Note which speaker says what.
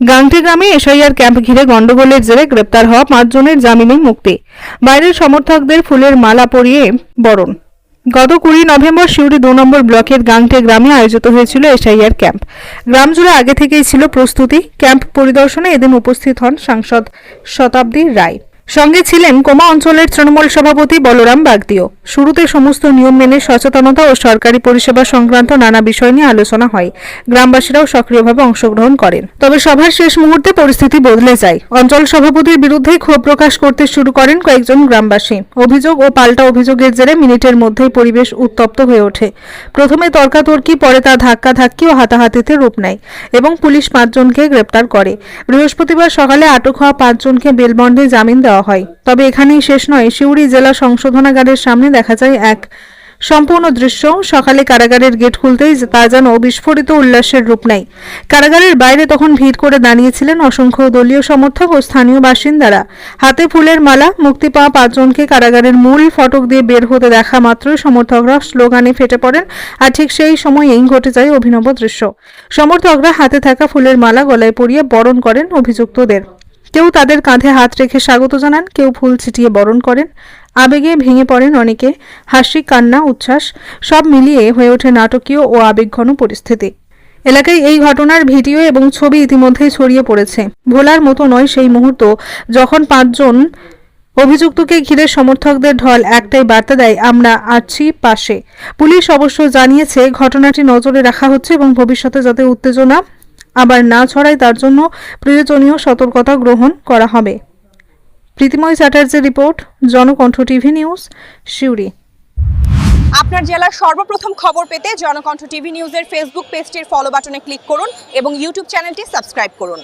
Speaker 1: গাংটি গ্রামে SIR camp ঘিরে গন্ডগোলের জেরে গ্রেপ্তার হওয়া পাঁচজনের জামিনে মুক্তি। বাইরের সমর্থকদের ফুলের মালা পরিয়ে বরণ। গত কুড়ি নভেম্বর সিউড়ি দু নম্বর ব্লকের গাংটে গ্রামে আয়োজিত হয়েছিল এসআইআর ক্যাম্প। গ্রাম জুড়ে আগে থেকেই ছিল প্রস্তুতি। ক্যাম্প পরিদর্শনে এদিন উপস্থিত হন সাংসদ শতাব্দী রায়। সঙ্গে ছিলেন কোমা অঞ্চলের তৃণমূল সভাপতি বলরাম বাগদিও। শুরুতে সমস্ত নিয়ম মেনে সচেতনতা ও সরকারি পরিষেবা সংক্রান্ত নানা বিষয় নিয়ে আলোচনা হয়। গ্রামবাসীরাও সক্রিয়ভাবে অংশগ্রহণ করেন। তবে সভার শেষ মুহূর্তে পরিস্থিতি বদলে যায়। অঞ্চল সভাপতির বিরুদ্ধে ক্ষোভ প্রকাশ করতে শুরু করেন কয়েকজন গ্রামবাসী। অভিযোগ ও পাল্টা অভিযোগের জেরে মিনিটের মধ্যেই পরিবেশ উত্তপ্ত হয়ে ওঠে। প্রথমে তর্কাতর্কি, পরে তা ধাক্কাধাক্কি ও হাতাহাতিতে রূপ নেয় এবং পুলিশ পাঁচজনকে গ্রেপ্তার করে। বৃহস্পতিবার সকালে আটক হওয়া পাঁচজনকে বেলবন্ডে জামিন দেওয়া হয়। তবে এখানেই শেষ নয়, সিউড়ি জেলা সংশোধনাগারের সামনে দেখা যায় এক সম্পূর্ণ দৃশ্য। সকালে কারাগারের গেট খুলতেই তা যেন বিস্ফোরিত উল্লাসের রূপ নেয়। কারাগারের বাইরে তখন ভিড় করে দাঁড়িয়েছিলেন অসংখ্য দলীয় সমর্থক ও স্থানীয় বাসিন্দারা। হাতে ফুলের মালা, মুক্তি পাওয়া পাঁচজনকে কারাগারের মূল ফটক দিয়ে বের হতে দেখা মাত্রই সমর্থকরা স্লোগানে ফেটে পড়েন আর ঠিক সেই সময়েই ঘটে যায় অভিনব দৃশ্য। সমর্থকরা হাতে থাকা ফুলের মালা গলায় পরিয়ে বরণ করেন অভিযুক্তদের। কেউ তাদের কাঁধে হাত রেখে স্বাগত জানান। কেউ ফুল ছিটিয়ে বরণ করেন। আবেগে ভেঙে পড়েন অনেকে। হাসি, কান্না, উচ্ছ্বাস সব মিলিয়ে হয়ে ওঠে নাটকীয় ও আবেগঘন পরিস্থিতি। এলাকায় এই ঘটনার ভিডিও এবং ছবি ইতিমধ্যেই ছড়িয়ে পড়েছে। ভোলার মতো নয় সেই মুহূর্ত যখন পাঁচজন অভিযুক্তকে ঘিরে সমর্থকদের ঢল একটাই বার্তা দেয়, আমরা আছি পাশে। পুলিশ অবশ্য জানিয়েছে, ঘটনাটি নজরে রাখা হচ্ছে এবং ভবিষ্যতে যাতে উত্তেজনা আবার না ছড়ায় তার জন্য প্রয়োজনীয় সতর্কতা গ্রহণ করা হবে। Pritimoy চ্যাটার্জির report, Janakantha TV news, Suri.
Speaker 2: আপনার জেলার সর্বপ্রথম খবর পেতে জনকণ্ঠ টিভি নিউজের ফেসবুক পেজটির ফলো বাটনে ক্লিক করুন এবং ইউটিউব চ্যানেলটি সাবস্ক্রাইব করুন।